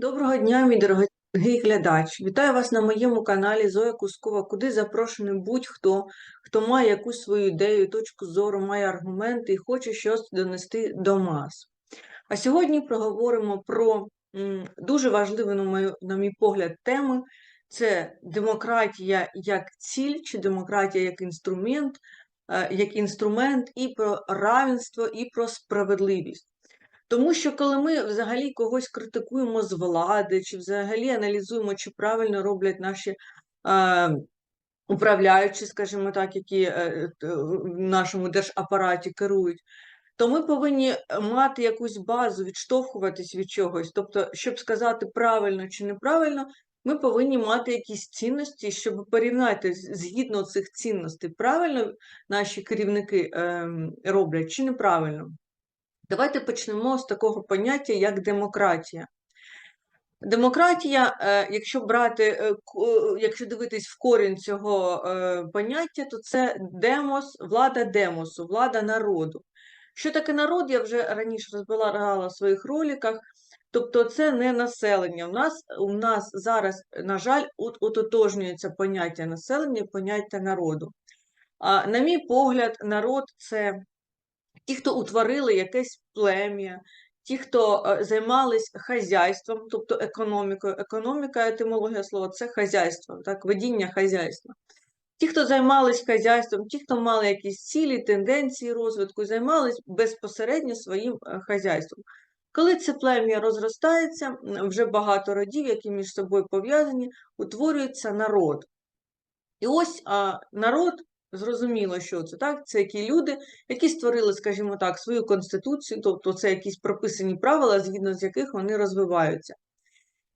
Доброго дня, мій дорогий глядач. Вітаю вас на моєму каналі Зоя Кускова, куди запрошений будь-хто, хто має якусь свою ідею, точку зору, має аргументи і хоче щось донести до мас. А сьогодні проговоримо про дуже важливу, на мій погляд, тему. Це демократія як ціль, чи демократія як інструмент, е, як інструмент, і про равенство, і про справедливість. Тому що коли ми взагалі когось критикуємо з влади, чи взагалі аналізуємо, чи правильно роблять наші е, управляючі, скажімо так, які е, в нашому держапараті керують, то ми повинні мати якусь базу, відштовхуватись від чогось. Тобто, щоб сказати правильно чи неправильно, ми повинні мати якісь цінності, щоб порівняти згідно цих цінностей, правильно наші керівники ем, роблять чи неправильно. Давайте почнемо з такого поняття, як демократія. Демократія, е, якщо брати, е, е, якщо дивитись в корінь цього поняття, то це демос, влада демосу, влада народу. Що таке народ, я вже раніше розбирала в своїх роликах. Тобто це не населення. У нас, у нас зараз, на жаль, от- ототожнюється поняття населення, поняття народу. А, на мій погляд, народ це ті, хто утворили якесь плем'я, ті, хто е, займались хазяйством, тобто економікою. Економіка, етимологія слова це хазяйство, так, ведіння хазяйства. Ті, хто займались хазяйством, ті, хто мали якісь цілі, тенденції розвитку, займались безпосередньо своїм е, хазяйством. Коли це плем'я розростається, вже багато родів, які між собою пов'язані, утворюється народ. І ось а, народ, зрозуміло, що це так, це які люди, які створили, скажімо так, свою конституцію, тобто це якісь прописані правила, згідно з яких вони розвиваються.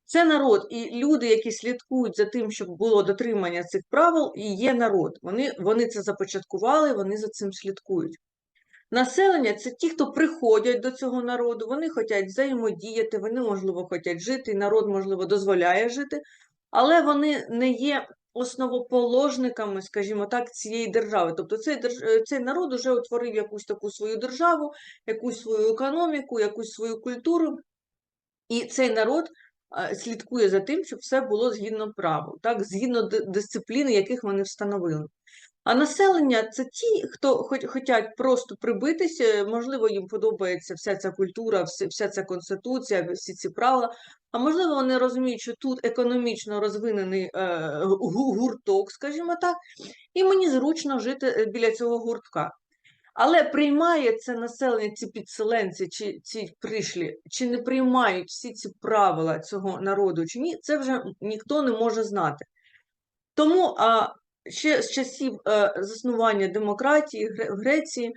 Це народ, і люди, які слідкують за тим, щоб було дотримання цих правил, і є народ. Вони, вони це започаткували, вони за цим слідкують. Населення це ті, хто приходять до цього народу, вони хочуть взаємодіяти, вони, можливо, хочуть жити, і народ, можливо, дозволяє жити, але вони не є основоположниками, скажімо так, цієї держави. Тобто цей, е, цей народ вже утворив якусь таку свою державу, якусь свою економіку, якусь свою культуру, і цей народ е, слідкує за тим, щоб все було згідно правил, так, згідно дисципліни, яких вони встановили. А населення це ті, хто хоч, хочуть просто прибитися, можливо, їм подобається вся ця культура, вся, ця конституція, всі ці правила. А можливо, вони розуміють, що тут економічно розвинений е, гурток, скажімо так, і мені зручно жити е, біля цього гуртка. Але приймає це населення, ці підселенці, чи ці пришлі, чи не приймають всі ці правила цього народу, чи ні, це вже ніхто не може знати. Тому а, ще з часів е, заснування демократії в Греції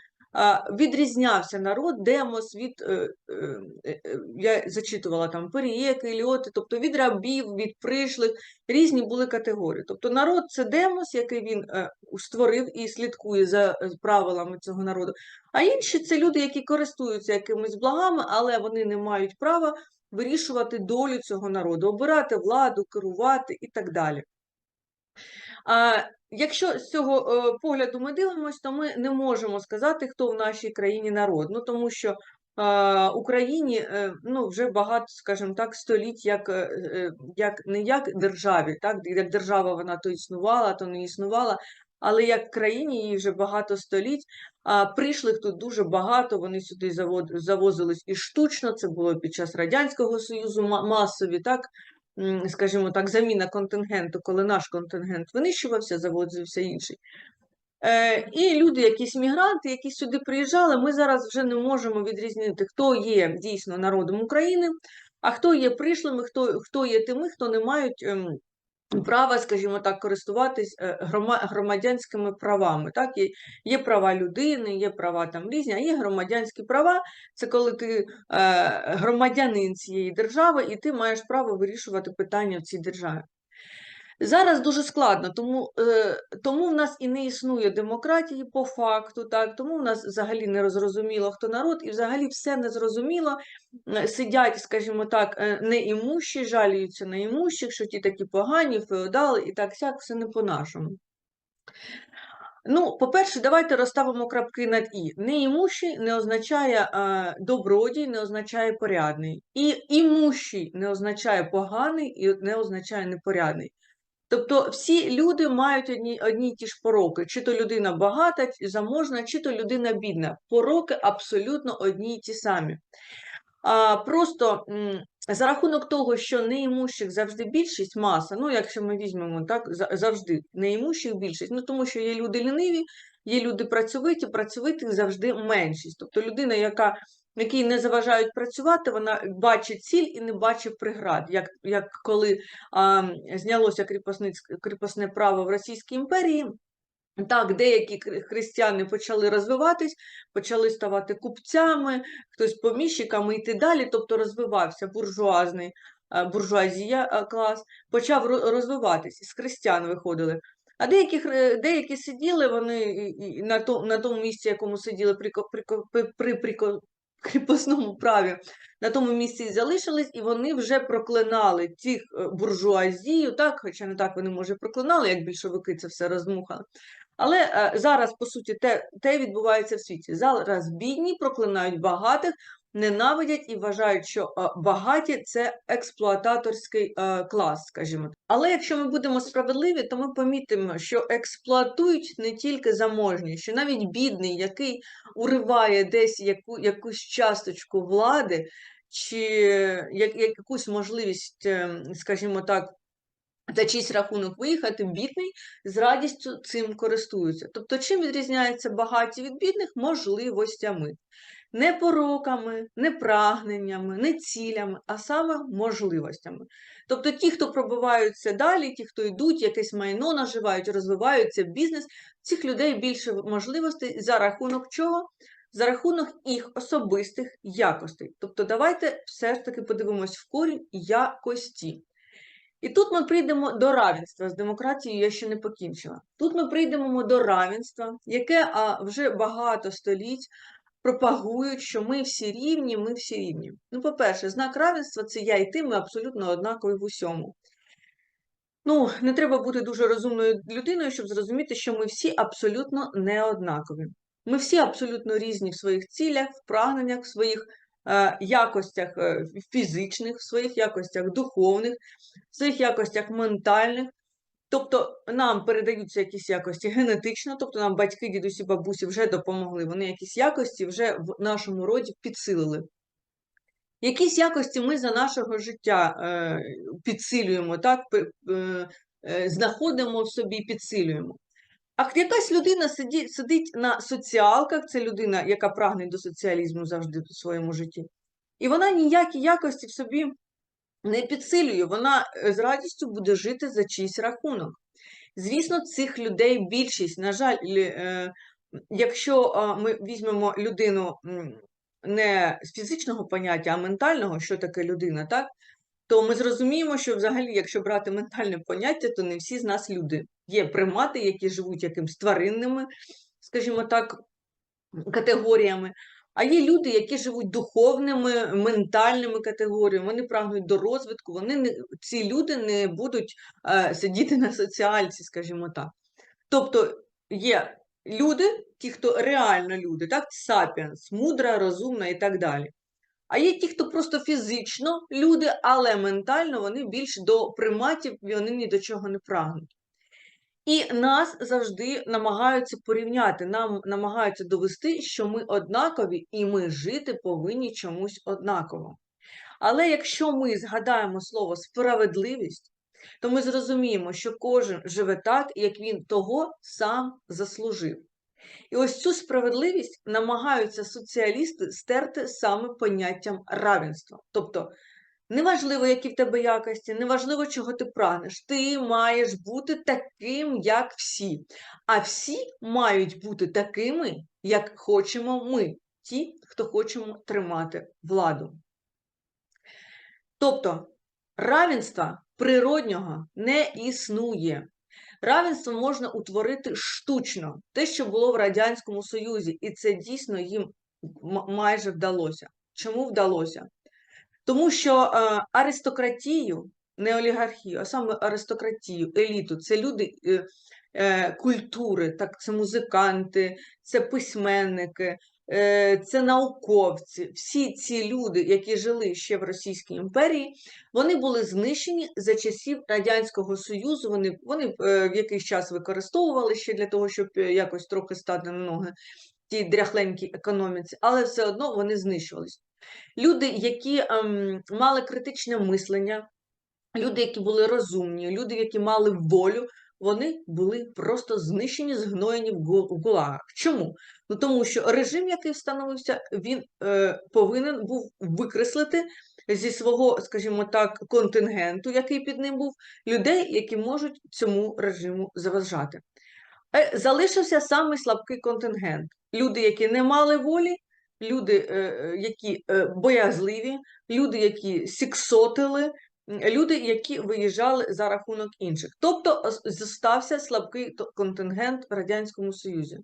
відрізнявся народ демос від, е, е, я зачитувала там перієки, іліоти, тобто від рабів, від пришлих, різні були категорії. Тобто народ це демос, який він створив і слідкує за правилами цього народу. А інші це люди, які користуються якимись благами, але вони не мають права вирішувати долю цього народу, обирати владу, керувати і так далі. А якщо з цього е, погляду ми дивимося, то ми не можемо сказати, хто в нашій країні народ. Ну тому що Україні е, ну, вже багато, скажімо так, століть, як, е, як не як державі, так як держава вона то існувала, то не існувала. Але як країні їй вже багато століть, а прийшлих тут дуже багато. Вони сюди завозились і штучно. Це було під час радянського союзу масові, так скажімо так, заміна контингенту, коли наш контингент винищувався, завозився інший. Е, і люди, якісь мігранти, які сюди приїжджали, ми зараз вже не можемо відрізнити, хто є дійсно народом України, а хто є прийшлими, хто, хто є тими, хто не мають ем, права, скажімо так, користуватись е, громадянськими правами. Так? Є, права людини, є права там різні, а є громадянські права. Це коли ти е, громадянин цієї держави, і ти маєш право вирішувати питання в цій державі. Зараз дуже складно, тому, е, тому в нас і не існує демократії по факту, так, тому в нас взагалі не розрозуміло, хто народ, і взагалі все незрозуміло. Е, Сидять, скажімо так, е, неімущі, жаліються на імущих, що ті такі погані, феодали і так сяк, все не по-нашому. Ну, по-перше, давайте розставимо крапки над і. Неімущий не означає е, добродій, не означає порядний. І імущий не означає поганий і не означає непорядний. Тобто всі люди мають одні, одні ті ж пороки. Чи то людина багата, заможна, чи то людина бідна. Пороки абсолютно одні й ті самі. А, Просто м, за рахунок того, що неімущих завжди більшість, маса, ну якщо ми візьмемо так, завжди неімущих більшість, ну тому що є люди ліниві, є люди працьовиті, працьовитих завжди меншість. Тобто людина, яка якій не заважають працювати, вона бачить ціль і не бачить преград. Як, як коли а, знялося кріпосне право в Російській імперії, так, деякі християни почали розвиватись, почали ставати купцями, хтось поміщиками йти далі, тобто розвивався буржуазний, буржуазія клас, почав розвиватись, з християн виходили. А деякі, деякі сиділи, вони на, то, на тому місці, якому сиділи при, при, при, при, кріпосному праві, на тому місці залишились, і вони вже проклинали тих е, буржуазію, так, хоча не так вони, може, проклинали, як більшовики це все роздмухали. Але е, зараз, по суті, те, те відбувається в світі. Зараз бідні проклинають багатих, ненавидять і вважають, що е, багаті це експлуататорський е, клас, скажімо. Але якщо ми будемо справедливі, то ми помітимо, що експлуатують не тільки заможні, що навіть бідний, який уриває десь яку, якусь часточку влади, чи як, якусь можливість, ем, скажімо так, за чийсь рахунок виїхати, бідний з радістю цим користуються. Тобто, чим відрізняються багаті від бідних можливостями, не пороками, не прагненнями, не цілями, а саме можливостями. Тобто, ті, хто пробиваються далі, ті, хто йдуть, якесь майно наживають, розвиваються бізнес, цих людей більше можливостей за рахунок чого? За рахунок їх особистих якостей. Тобто, давайте все ж таки подивимось в корінь якості. І тут ми прийдемо до равенства. З демократією я ще не покінчила. Тут ми прийдемо до равенства, яке а, вже багато століть пропагують, що ми всі рівні, ми всі рівні. Ну, по-перше, знак равенства це я і ти, ми абсолютно однакові в усьому. Ну, не треба бути дуже розумною людиною, щоб зрозуміти, що ми всі абсолютно не однакові. Ми всі абсолютно різні в своїх цілях, в прагненнях, в своїх е, якостях е, фізичних, в своїх якостях духовних, в своїх якостях ментальних. Тобто нам передаються якісь якості генетично, тобто нам батьки, дідусі, бабусі вже допомогли, вони якісь якості вже в нашому роді підсилили. Якісь якості ми за нашого життя е, підсилюємо, так, е, е, знаходимо в собі, підсилюємо. А якась людина сидить, сидить на соціалках, це людина, яка прагне до соціалізму завжди в своєму житті, і вона ніякі якості в собі не підсилює, вона е, з радістю буде жити за чийсь рахунок. Звісно, цих людей більшість. На жаль, е, якщо ми візьмемо людину не з фізичного поняття, а ментального, що таке людина, так? То ми зрозуміємо, що взагалі, якщо брати ментальне поняття, то не всі з нас люди. Є примати, які живуть якимсь тваринними, скажімо так, категоріями. А є люди, які живуть духовними, ментальними категоріями, вони прагнуть до розвитку, вони не, ці люди не будуть е, сидіти на соціальці, скажімо так. Тобто є люди, ті, хто реально люди, так, сапіенс, мудра, розумна і так далі. А є ті, хто просто фізично люди, але ментально вони більш до приматів, і вони ні до чого не прагнуть. І нас завжди намагаються порівняти, нам намагаються довести, що ми однакові і ми жити повинні чомусь однаково. Але якщо ми згадаємо слово справедливість, то ми зрозуміємо, що кожен живе так, як він того сам заслужив. І ось цю справедливість намагаються соціалісти стерти саме поняттям равенства. Тобто, неважливо, які в тебе якості, неважливо, чого ти прагнеш, ти маєш бути таким, як всі. А всі мають бути такими, як хочемо ми, ті, хто хочемо тримати владу. Тобто, равенства природнього не існує. Равенство можна утворити штучно, те, що було в Радянському Союзі, і це дійсно їм майже вдалося. Чому вдалося? Тому що е, аристократію, не олігархію, а саме аристократію, еліту, це люди, е, е, культури, так це музиканти, це письменники, це науковці. Всі ці люди, які жили ще в Російській імперії, вони були знищені за часів Радянського Союзу. Вони, вони в якийсь час використовували ще для того, щоб якось трохи стати на ноги тій дряхленькій економіці, але все одно вони знищувались. Люди, які ем, мали критичне мислення, люди, які були розумні, люди, які мали волю, вони були просто знищені, згноєні в гулагах. Чому? Ну тому що режим, який встановився, він е, повинен був викреслити зі свого, скажімо так, контингенту, який під ним був, людей, які можуть цьому режиму заважати. Е, Залишився самий слабкий контингент. Люди, які не мали волі, люди, е, е, які е, боязливі, люди, які сіксотили, люди, які виїжджали за рахунок інших. Тобто ос- зостався слабкий контингент в Радянському Союзі.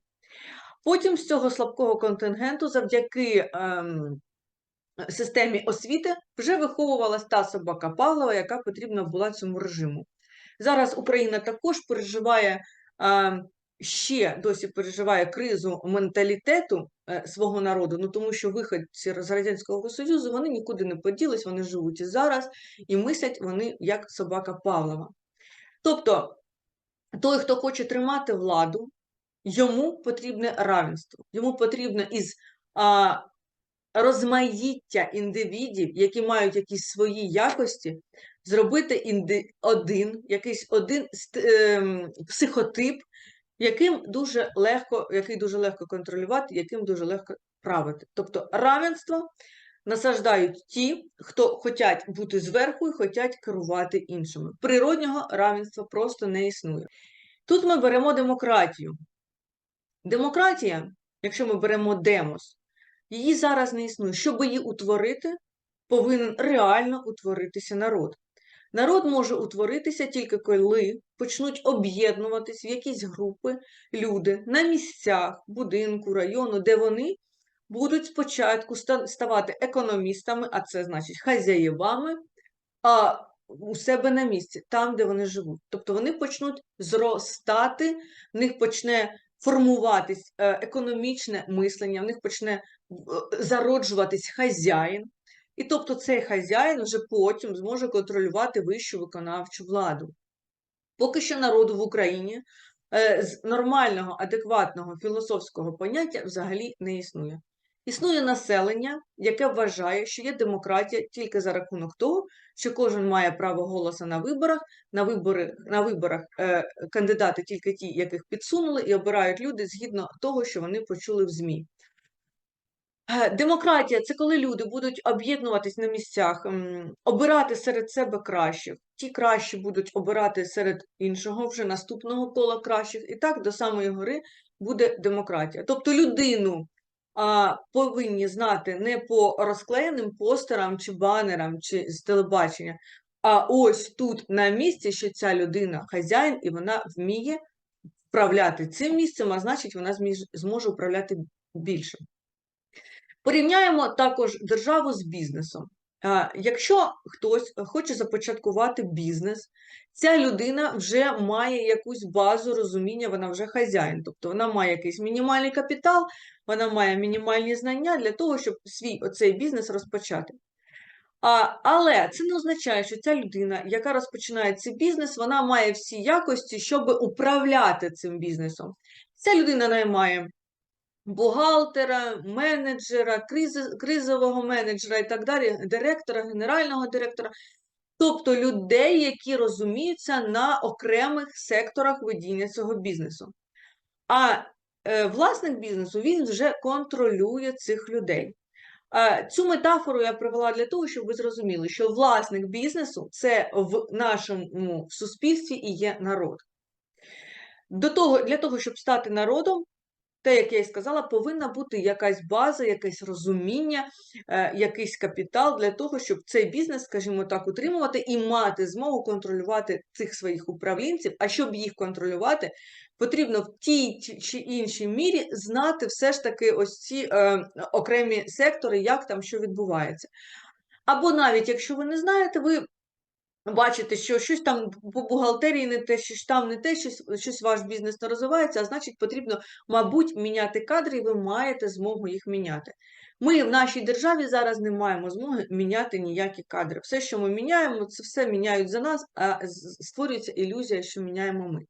Потім з цього слабкого контингенту, завдяки ем, системі освіти, вже виховувалась та собака Павлова, яка потрібна була цьому режиму. Зараз Україна також переживає а, ще досі переживає кризу менталітету е, свого народу, ну тому що виходці з Радянського Союзу вони нікуди не поділись, вони живуть і зараз, і мислять вони як собака Павлова. Тобто той, хто хоче тримати владу, йому потрібне равенство, йому потрібно із а, розмаїття індивідів, які мають якісь свої якості, зробити інди... один, якийсь один ем, психотип, яким дуже легко, який дуже легко контролювати, яким дуже легко правити. Тобто равенство насаждають ті, хто хочуть бути зверху і хочуть керувати іншими. Природнього равенства просто не існує. Тут ми беремо демократію. Демократія, якщо ми беремо демос, її зараз не існує. Щоб її утворити, повинен реально утворитися народ. Народ може утворитися тільки коли почнуть об'єднуватись в якісь групи люди на місцях, будинку, району, де вони будуть спочатку ставати економістами, а це значить хазяєвами, а у себе на місці, там, де вони живуть. Тобто вони почнуть зростати, в них почне формуватись е, економічне мислення, в них почне е, зароджуватись хазяїн. І тобто цей хазяїн вже потім зможе контролювати вищу виконавчу владу. Поки що народу в Україні е, з нормального, адекватного філософського поняття взагалі не існує. Існує населення, яке вважає, що є демократія тільки за рахунок того, що кожен має право голосу на виборах. На, вибори, на виборах е, кандидати тільки ті, яких підсунули, і обирають люди згідно того, що вони почули в ЗМІ. Е, Демократія це коли люди будуть об'єднуватись на місцях, обирати серед себе кращих. Ті кращі будуть обирати серед іншого вже наступного кола кращих, і так до самої гори буде демократія. Тобто людину а, повинні знати не по розклеєним постерам чи банерам, чи з телебачення, а ось тут на місці, що ця людина хазяїн, і вона вміє вправляти цим місцем, а значить, вона зможе управляти більше. Порівняємо також державу з бізнесом. Якщо хтось хоче започаткувати бізнес, ця людина вже має якусь базу розуміння, вона вже хазяїн, тобто вона має якийсь мінімальний капітал, вона має мінімальні знання для того, щоб свій оцей бізнес розпочати. А, але це не означає, що ця людина, яка розпочинає цей бізнес, вона має всі якості, щоб управляти цим бізнесом. Ця людина наймає бухгалтера, менеджера, кризи- кризового менеджера і так далі, директора, генерального директора, тобто людей, які розуміються на окремих секторах ведіння цього бізнесу. А е, власник бізнесу він вже контролює цих людей. Е, Цю метафору я привела для того, щоб ви зрозуміли, що власник бізнесу це в нашому суспільстві і є народ. До того, для того, щоб стати народом, те, як я і сказала, повинна бути якась база, якесь розуміння, е, якийсь капітал для того, щоб цей бізнес, скажімо так, утримувати і мати змогу контролювати цих своїх управлінців. А щоб їх контролювати, потрібно в тій чи- іншій мірі знати все ж таки ось ці е, окремі сектори, як там що відбувається. Або навіть якщо ви не знаєте, ви бачите, що щось там по бухгалтерії не те, щось там не те, щось, щось ваш бізнес не розвивається, а значить, потрібно, мабуть, міняти кадри, і ви маєте змогу їх міняти. Ми в нашій державі зараз не маємо змоги міняти ніякі кадри. Все, що ми міняємо, це все міняють за нас, а створюється ілюзія, що міняємо ми.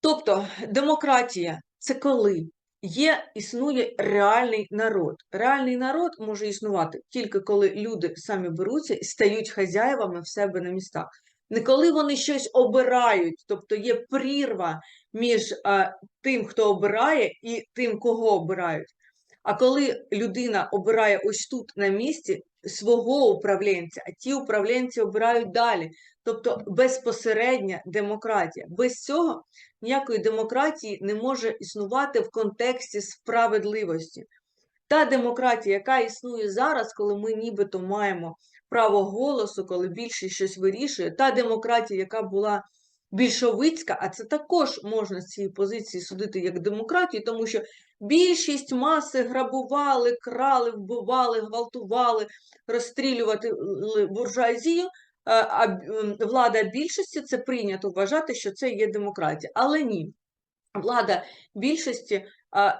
Тобто демократія це коли є, існує реальний народ. Реальний народ може існувати тільки коли люди самі беруться і стають хазяєвами в себе на містах. Не коли вони щось обирають, тобто є прірва між а, тим, хто обирає, і тим, кого обирають. А коли людина обирає ось тут на місці свого управлінця, а ті управлінці обирають далі. Тобто безпосередня демократія. Без цього ніякої демократії не може існувати в контексті справедливості. Та демократія, яка існує зараз, коли ми нібито маємо право голосу, коли більшість щось вирішує, та демократія, яка була більшовицька, а це також можна з цієї позиції судити як демократію, тому що більшість маси грабували, крали, вбивали, гвалтували, розстрілювати буржуазію, Е, а влада більшості це прийнято вважати, що це є демократія. Але ні, влада більшості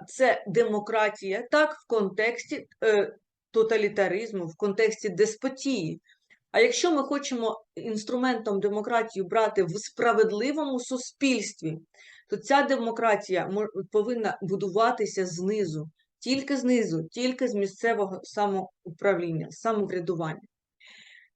це демократія так в контексті е, тоталітаризму, в контексті деспотії. А якщо ми хочемо інструментом демократію брати в справедливому суспільстві, то ця демократія повинна будуватися знизу, тільки знизу, тільки з місцевого самоуправління, самоврядування.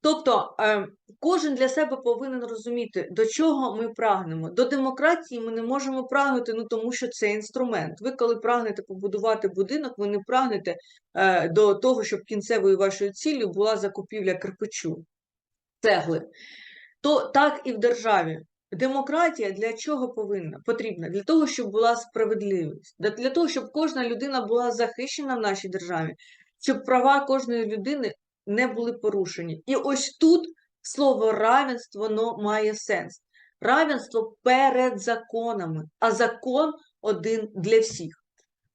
Тобто е, кожен для себе повинен розуміти, до чого ми прагнемо. До демократії ми не можемо прагнути, ну тому що це інструмент. Ви, коли прагнете побудувати будинок, ви не прагнете е, до того, щоб кінцевою вашою ціллю була закупівля кирпичу, цегли. То так і в державі. Демократія для чого повинна потрібна? Для того, щоб була справедливість, для того, щоб кожна людина була захищена в нашій державі, щоб права кожної людини не були порушені. І ось тут слово равенство воно має сенс. Равенство перед законами, а закон один для всіх.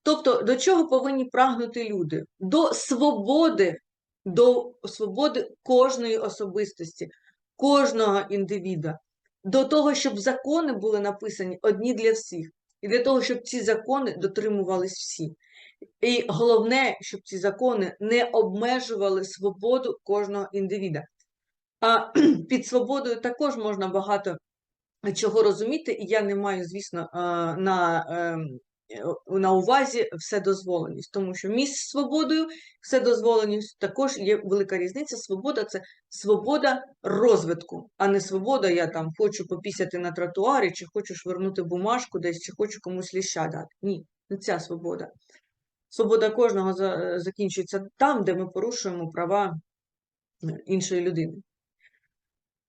Тобто, до чого повинні прагнути люди? До свободи, до свободи кожної особистості, кожного індивіда, до того, щоб закони були написані одні для всіх, і для того, щоб ці закони дотримувались всі. І головне, щоб ці закони не обмежували свободу кожного індивіда. А під свободою також можна багато чого розуміти, і я не маю, звісно, е, на, ем, на увазі вседозволеність, тому що між свободою вседозволеність також є велика різниця. Свобода це свобода розвитку, а не свобода, я там хочу попісяти на тротуарі, чи хочу швирнути бумажку десь, чи хочу комусь ліща дати. Ні, не ця свобода. Свобода кожного за- закінчується там, де ми порушуємо права е, іншої людини.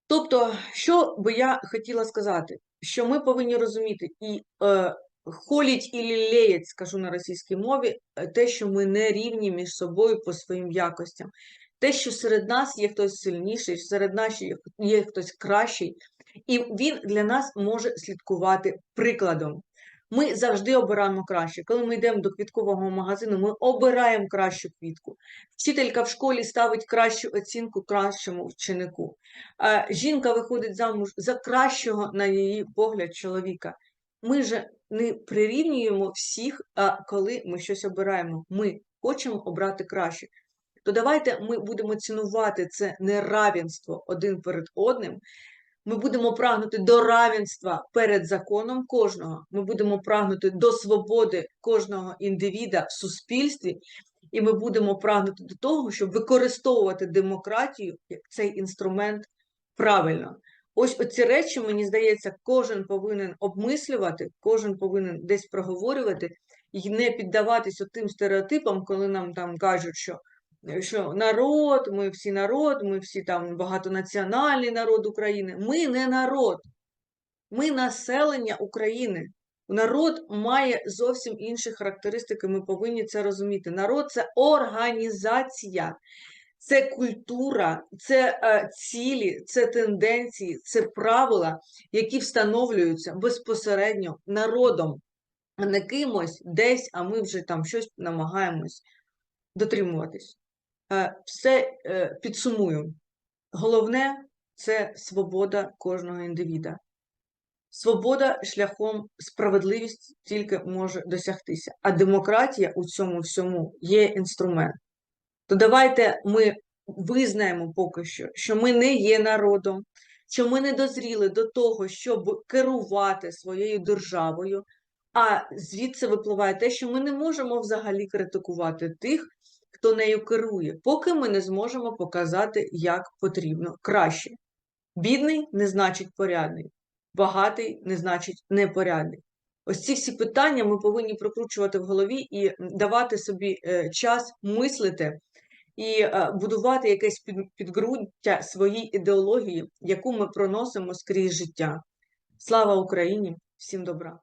Тобто, що би я хотіла сказати, що ми повинні розуміти і е, холіть і лілеять, скажу на російській мові, е, те, що ми не рівні між собою по своїм якостям. Те, що серед нас є хтось сильніший, серед нас є хтось кращий, і він для нас може слідкувати прикладом. Ми завжди обираємо краще. Коли ми йдемо до квіткового магазину, ми обираємо кращу квітку. Вчителька в школі ставить кращу оцінку кращому вченику. Жінка виходить замуж за кращого, на її погляд, чоловіка. Ми же не прирівнюємо всіх, а коли ми щось обираємо. Ми хочемо обрати краще. То давайте ми будемо цінувати це неравенство один перед одним. Ми будемо прагнути до равенства перед законом кожного. Ми будемо прагнути до свободи кожного індивіда в суспільстві, і ми будемо прагнути до того, щоб використовувати демократію як цей інструмент правильно. Ось оці речі, мені здається, кожен повинен обмислювати, кожен повинен десь проговорювати і не піддаватися тим стереотипам, коли нам там кажуть, що що народ, ми всі народ, ми всі там багатонаціональний народ України. Ми не народ, ми населення України. Народ має зовсім інші характеристики, ми повинні це розуміти. Народ це організація, це культура, це е, цілі, це тенденції, це правила, які встановлюються безпосередньо народом, а не кимось десь, а ми вже там щось намагаємось дотримуватись. Е, Все е, підсумую. Головне це свобода кожного індивіда. Свобода шляхом справедливість тільки може досягтися, а демократія у цьому всьому є інструмент. То давайте ми визнаємо поки що, що ми не є народом, що ми не дозріли до того, щоб керувати своєю державою, а звідси випливає те, що ми не можемо взагалі критикувати тих, хто нею керує, поки ми не зможемо показати, як потрібно краще. Бідний не значить порядний, багатий не значить непорядний. Ось ці всі питання ми повинні прокручувати в голові і давати собі е, час мислити і е, будувати якесь під, підґрунтя своїй ідеології, яку ми проносимо скрізь життя. Слава Україні! Всім добра!